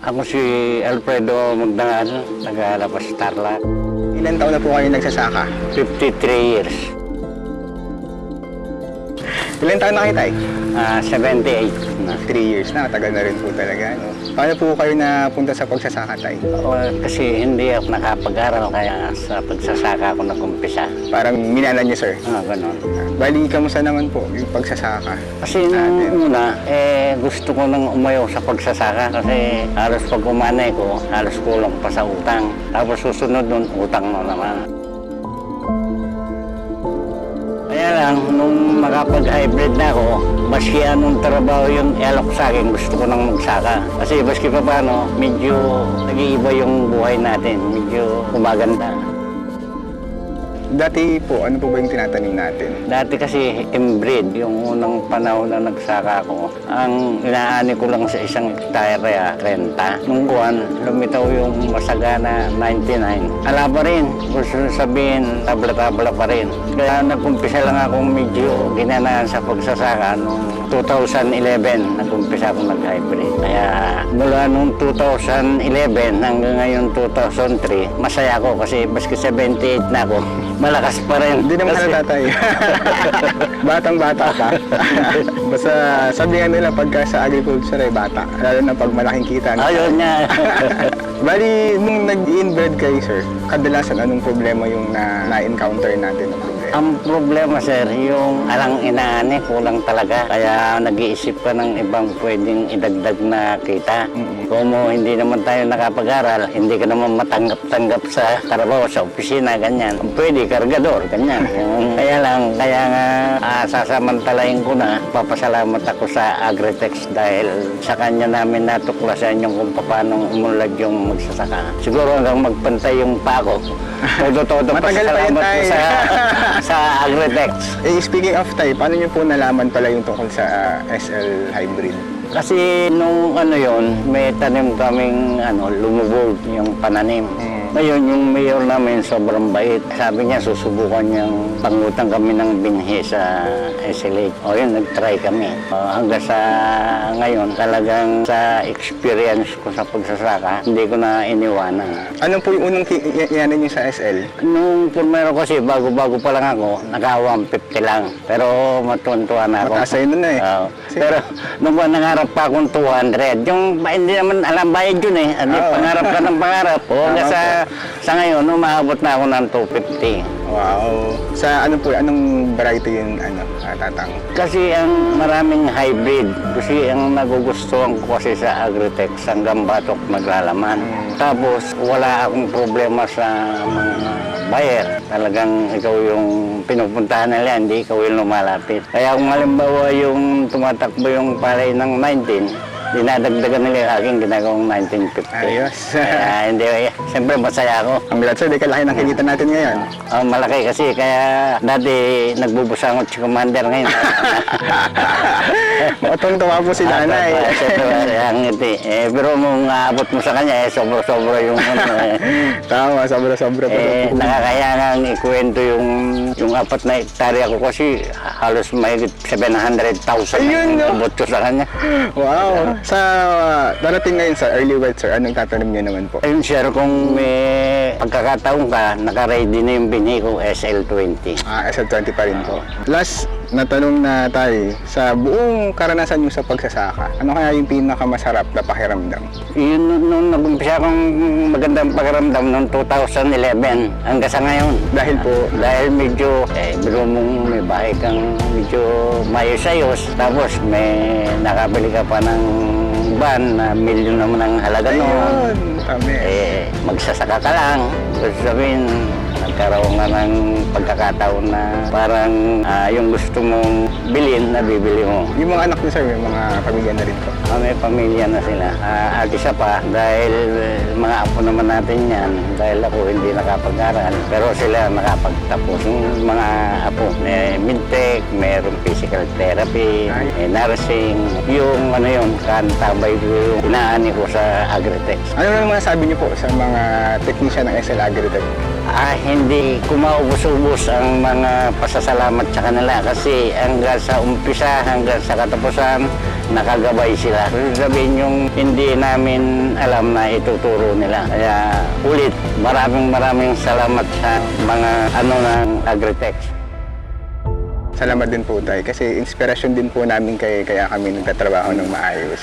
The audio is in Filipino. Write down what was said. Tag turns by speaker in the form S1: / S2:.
S1: Ako si Alfredo Magdangal, taga-Lapas Tarlac.
S2: Ilan taon na po kayo nagsasaka?
S1: 53 years.
S2: Ilan taon na kayo, Tay?
S1: Ah, 78 na.
S2: 3 years na, tagal na rin po talaga. No? Paano po kayo napunta sa pagsasaka, Tay?
S1: O, kasi hindi ako nakapag-aral kaya sa pagsasaka ako nag-umpisa.
S2: Parang minana niyo, sir.
S1: Ah, ganun.
S2: Bali, kamusta naman po yung pagsasaka?
S1: Kasi nung una, eh, gusto ko nang umayaw sa pagsasaka kasi halos pag umanay ko, halos kulang pa sa utang. Tapos susunod nun, utang na naman. Kaya lang, nung makapag-hybrid na ako, maski anong trabaho yung elok sa akin, gusto ko nang magsaka. Kasi maski pa paano, medyo nag-iiba yung buhay natin, medyo kumaganda.
S2: Dati po, ano po ba yung tinatanim natin?
S1: Dati kasi inbreed, yung unang panahon na nagsaka ko, ang inaani ko lang sa isang hektarya, 30. Nung buwan, lumitaw yung masagana 99. Ala pa rin, gusto sabihin, tabla-tabla pa rin. Kaya nag-umpisa lang akong medyo ginanaan sa pagsasaka noong 2011, nag-umpisa ako nag-hybrid. Kaya mula noong 2011 hanggang ngayon 2003, masaya ako kasi baski 78 na ako, malakas pa rin.
S2: Hindi naman
S1: Kasi-
S2: halata, Tay. Batang-bata pa. Basta sabihan nila pagka sa agriculture ay bata. Lalo na pag malaking kita.
S1: Ayun nga.
S2: Bali, nung nag-inbred kayo, sir, kadalasan anong problema yung na- na-encounter natin?
S1: Ang problema sir, yung alang inaani, kulang talaga. Kaya nag-iisip ka ng ibang pwedeng idagdag na kita. Kung mo hindi naman tayo nakapag-aral, hindi ka naman matanggap-tanggap sa trabaho sa opisina, ganyan. Pwede, kargador, ganyan. Kaya lang, kaya nga ah, sasamantalahin ko na, papasalamat ako sa Agritex dahil sa kanya namin natuklasan yung kung paano umunlad yung magsasaka. Siguro hanggang magpantay yung pa ako. Todo-todo
S2: Matagal pa yan,
S1: pasalamat ko
S2: Tay.
S1: sa sa Agritex.
S2: Eh, speaking of Tay, paano niyo po nalaman pala yung tungkol sa ah, SL Hybrid?
S1: Kasi nung ano yon, may tanim kaming ano, lumubog yung pananim. Ngayon, yung mayor namin sobrang bait. Sabi niya, susubukan niyang pangutang kami ng binhi sa SLH. O yun, nag-try kami. Ah, hanggang sa ngayon, talagang sa experience ko sa pagsasaka, hindi ko na iniwanan.
S2: Ano po yung unang ki- y- yanan niyo sa SL?
S1: Nung pumero kasi, bago-bago pa lang ako, naka-150 lang. Pero matuwan-tuwa na ako.
S2: Mataas nun eh.
S1: Oo. Pero nung nangarap pa akong 200, yung hindi naman alam bayad yun eh. Ano,
S2: Oo.
S1: pangarap ka ng pangarap. O, hanggang
S2: Tama
S1: sa, sa ngayon, umaabot na ako ng 250.
S2: Wow. Sa ano po, anong variety yung ano, ah, tatang?
S1: Kasi ang maraming hybrid. Kasi ang nagugustuhan ko kasi sa Agritex, hanggang batok maglalaman. Tapos wala akong problema sa mga buyer. Talagang ikaw yung pinupuntahan nila, hindi ikaw yung lumalapit. Kaya kung halimbawa yung tumatakbo yung palay ng 19, dinadagdagan nila yung aking ginagawang 1950.
S2: Ayos.
S1: Kaya hindi, eh, siyempre masaya ako.
S2: Ang bilat sir, di kalaki ng kinita natin ngayon.
S1: Ang malaki kasi kaya dati nagbubusangot si Commander ngayon.
S2: Otong tuwa po si nanay.
S1: Ah, Siyempre, ang ngiti. Eh, pero kung aabot mo sa kanya, eh, sobra-sobra yung ano. Eh,
S2: Tama, sobra-sobra po.
S1: eh nakakaya nga ikwento yung, yung apat na hektarya ko kasi halos mahigit 700,000
S2: Ayun, no?
S1: ang abot ko sa kanya.
S2: Wow. Sa darating ngayon sa early wet sir, anong tatanim niyo naman po?
S1: Ayun, sir, kung may pagkakataon ka, naka-ready na yung binhi ko SL20.
S2: Ah, SL20 pa rin po. Last na tanong na tayo, sa buong karanasan niyo sa pagsasaka, ano kaya yung pinakamasarap na pakiramdam?
S1: Yun nung- nung nag-umpisa akong magandang pakiramdam noong 2011 hanggang sa ngayon.
S2: Dahil po,
S1: Dahil medyo, eh, biro mong may bahay kang medyo mayos-ayos. Tapos may nakabili ka pa ng van na milyon naman ang halaga noon.
S2: kami.
S1: Eh, magsasaka ka lang. Gusto sabihin, nagkaroon ka ng pagkakataon na parang ah, yung gusto mong bilhin, nabibili mo.
S2: Yung mga anak niyo sir, may mga pamilya na rin po.
S1: Ah, may pamilya na sila. Ah, at isa pa, dahil eh, mga apo naman natin yan, dahil ako hindi nakapag-aral, pero sila nakapagtapos. Yung mga apo, may midtech, mayroong physical therapy,
S2: Ay.
S1: may nursing, yung ano yun, kantabay ko yung inaani ko sa Agritex.
S2: Ano naman masasabi niyo po sa mga technician ng SL Agritech?
S1: Ah, hindi ko maubos-ubos ang mga pasasalamat sa kanila kasi hanggang sa umpisa, hanggang sa katapusan, nakagabay sila. Sabihin yung hindi namin alam na ituturo nila. Kaya ulit, maraming maraming salamat sa mga ano ng Agritech.
S2: Salamat din po tayo kasi inspirasyon din po namin kay kaya kami nagtatrabaho ng maayos.